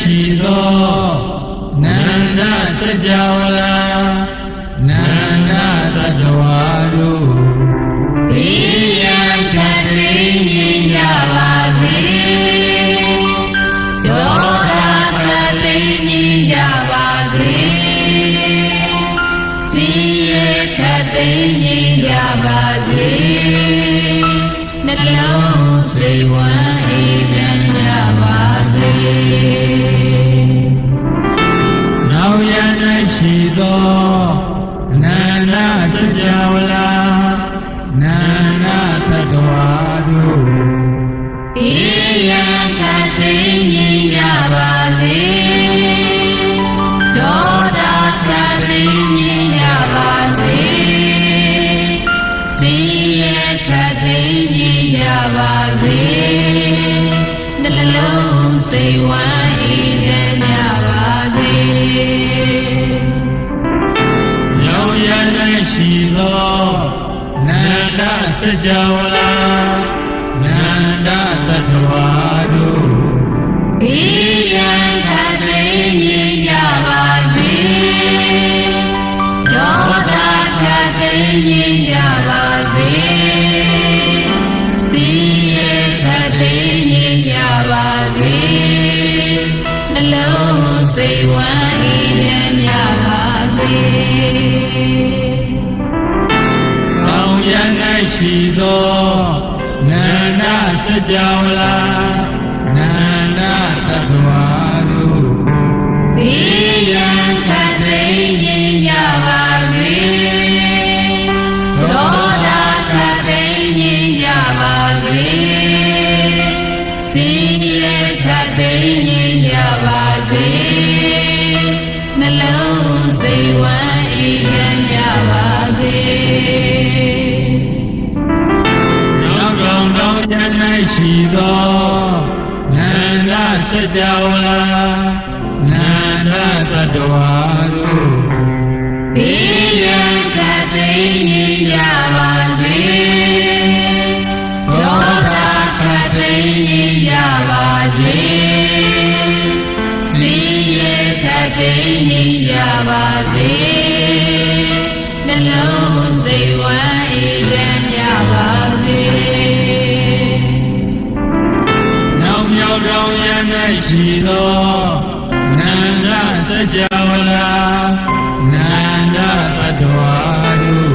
ရှိသောနန္ဒစကြာဝဠာနန္ဒတတဝါတို့ဘေးရန်ခတ်သိမ်းငြိမ်းကြပါစေဒေါသခတ်သိမ်းငြိမ်းကြပါစေစီရခတ်သိမ်းငြိမ်းကြပါစေနှလုံးစိတ်ဝမ်းအေးချမ်းကြပါစေ နန္ဒစကြာဝဠာနန္ဒတတဝါတို့ဘေးရန်ခတ်သိမ်းငြိမ်းကြပါစေဒေါသခတ်သိမ်းငြိမ်းကြပါစေစီရခတ်သိမ်းငြိမ်းကြပါစေနှလုံးစိတ်ဝမ်းအေးချမ်းကြပါစေ ရှိသောနန္ဒစကြာဝဠာနန္ဒတတဝါတို့ဘေးရန်ခတ်သိမ်းငြိမ်းကြပါစေဒေါသခတ်သိမ်းငြိမ်းကြပါစေစီရခတ်သိမ်းငြိမ်းကြပါစေနှလုံးစိတ်ဝမ်းအေး ရှိသောနန္ဒစကြာဝဠာနန္ဒတတဝါတို့ဘေးရန်ခတ်သိမ်းငြိမ်းကြပါစေဒေါသခတ်သိမ်းငြိမ်းကြပါစေစီရခတ်သိမ်းငြိမ်းကြပါစေနှလုံးစိတ်ဝမ်းအေးချမ်းကြပါစေ ရှိသောနန္ဒစကြာဝဠာနန္ဒတတဝါတို့ဘေးရန်ခတ်သိမ်းငြိမ်းကြပါစေဒေါသခတ်သိမ်းငြိမ်းကြပါစေစီရခတ်သိမ်းငြိမ်းကြပါစေနှလုံးစိတ်ဝမ်းအေးချမ်းကြပါစေ င်းရ၌ရှိသောနန္ဒစကြာဝဠာနန္ဒတတဝါတို့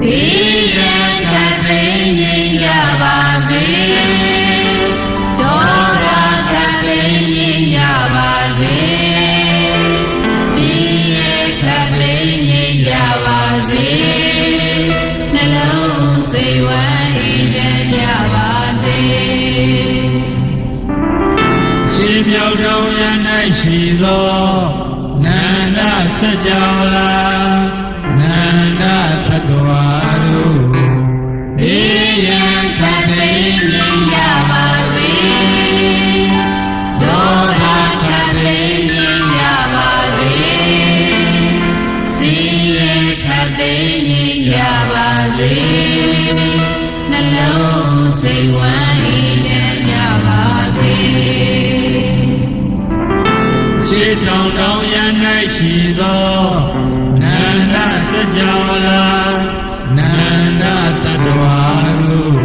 ဘေးရန်ခတ်သိမ်းငြိမ်းကြပါစေဒေါသခတ်သိမ်းငြိမ်းကြပါစေစီရခတ်သိမ်းငြိမ်းကြပါစေနှလုံးစိတ်ဝ ရှိမြောက်တောင်းရ၌ရှိသောနန္ဒစကြာဝဠာနန္ဒတတဝါတို့ဘေးရန်ခတ်သိမ်းငြိမ်းကြပါစေဒေါသခတ်သိမ်းငြိမ်းကြပါစေစီရခတ်သိမ်းငြိမ်းကြပါစေနှလုံးစိတ်ဝမ်းအေးချမ်းကြပါစေ ရှိတောင်းတောင်းရ၌ရှိသောနန္ဒစကြာဝဠာနန္ဒတတဝါတို့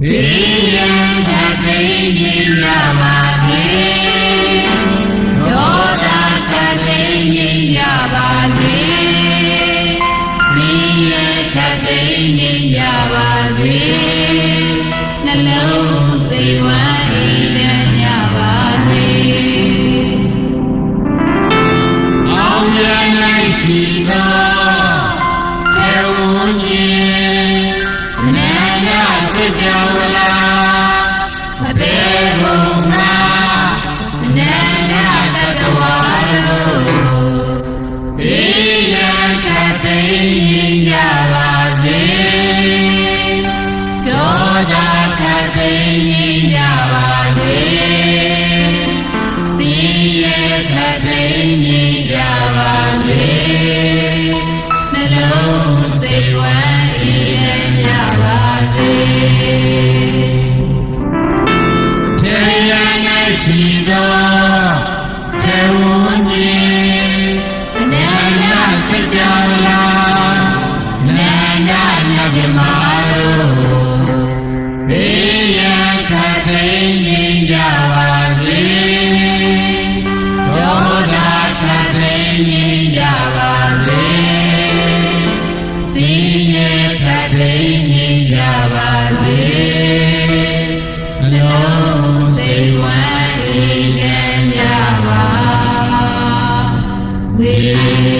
ဘေးရန်ခတ်သိမ်းငြိမ်းကြပါစေဒေါသခတ်သိမ်းငြိမ်းကြပါစေစီရခတ်သိမ်းငြိမ်းကြပါစေနှလုံးစိတ်ဝမ်းအေးချမ်း ဒစကြာဝဠာအပေဘုံနာနန္ဒတတဝါတို့ဘေးရန်ခတ်သိမ်းကြပါစေဒေါသခတ်သိမ်းကြပါစေစီရခတ်သိမ်းကြပါစေ ချမ်းကြပါစေ